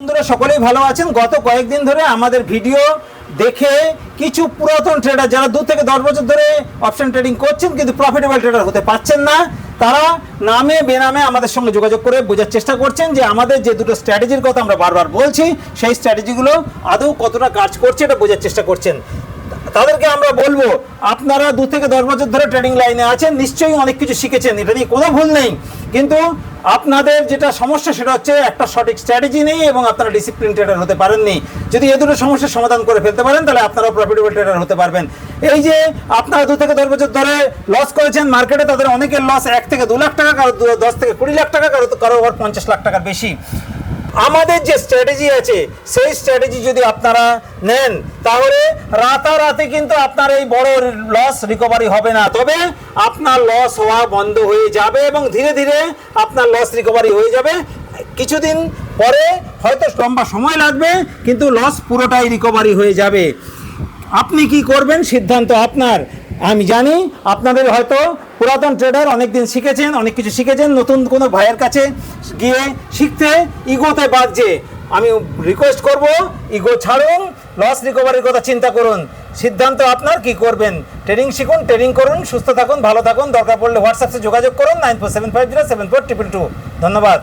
বন্ধুরা, সকলেই ভালো আছেন? গত কয়েকদিন ধরে আমাদের ভিডিও দেখে কিছু পুরাতন ট্রেডার যারা দু থেকে দশ বছর ধরে অপশন ট্রেডিং করছেন, কিন্তু প্রফিটেবল ট্রেডার হতে পারছেন না, তারা নামে, বেনামে আমাদের সঙ্গে যোগাযোগ করে বোঝার চেষ্টা করছেন যে আমাদের যে দুটো স্ট্র্যাটেজির কথা আমরা বারবার বলছি, সেই স্ট্র্যাটেজিগুলো আদৌ কতটা কাজ করছে, এটা বোঝার চেষ্টা করছেন। তাদেরকে আমরা বলব, আপনারা দু থেকে দশ বছর ধরে ট্রেডিং লাইনে আছেন, নিশ্চয়ই অনেক কিছু শিখেছেন, এটা নিয়ে কোনো ভুল নেই। কিন্তু আপনাদের যেটা সমস্যা সেটা হচ্ছে একটা সঠিক স্ট্র্যাটেজি নেই এবং আপনারা ডিসিপ্লিন ট্রেডার হতে পারেননি। যদি এ দুটো সমস্যার সমাধান করে ফেলতে পারেন, তাহলে আপনারা প্রফিটেবল ট্রেডার হতে পারবেন। এই যে আপনারা দু থেকে দশ বছর ধরে লস করেছেন মার্কেটে তাদের অনেকের লস এক থেকে দু লাখ টাকা, কারও দশ থেকে কুড়ি লাখ টাকা, কারও কারও আবার পঞ্চাশ লাখ টাকার বেশি। আমাদের যে স্ট্র্যাটেজি আছে, সেই স্ট্র্যাটেজি যদি আপনারা নেন, তাহলে রাতারাতি কিন্তু আপনার এই বড় লস রিকভারি হবে না। তবে আপনার লস হওয়া বন্ধ হয়ে যাবে এবং ধীরে ধীরে আপনার লস রিকভারি হয়ে যাবে। কিছুদিন পরে হয়তো লম্বা সময় লাগবে, কিন্তু লস পুরোটাই রিকভারি হয়ে যাবে। আপনি কি করবেন? সিদ্ধান্ত আপনার। আমি জানি আপনাদের হয়তো পুরাতন ট্রেডার অনেক দিন শিখেছেন, অনেক কিছু শিখেছেন, নতুন কোনো ভাইয়ের কাছে গিয়ে শিখতে ইগোতে বাজছে আমি রিকোয়েস্ট করব ইগো ছাড়ুন লস রিকভারির কথা চিন্তা করুন। সিদ্ধান্ত আপনার, কি করবেন? ট্রেনিং শিখুন ট্রেনিং করুন, সুস্থ থাকুন, ভালো থাকুন, দরকার পড়লে হোয়াটসঅ্যাপে যোগাযোগ করুন nine four seven five zero seven four triple two ধন্যবাদ।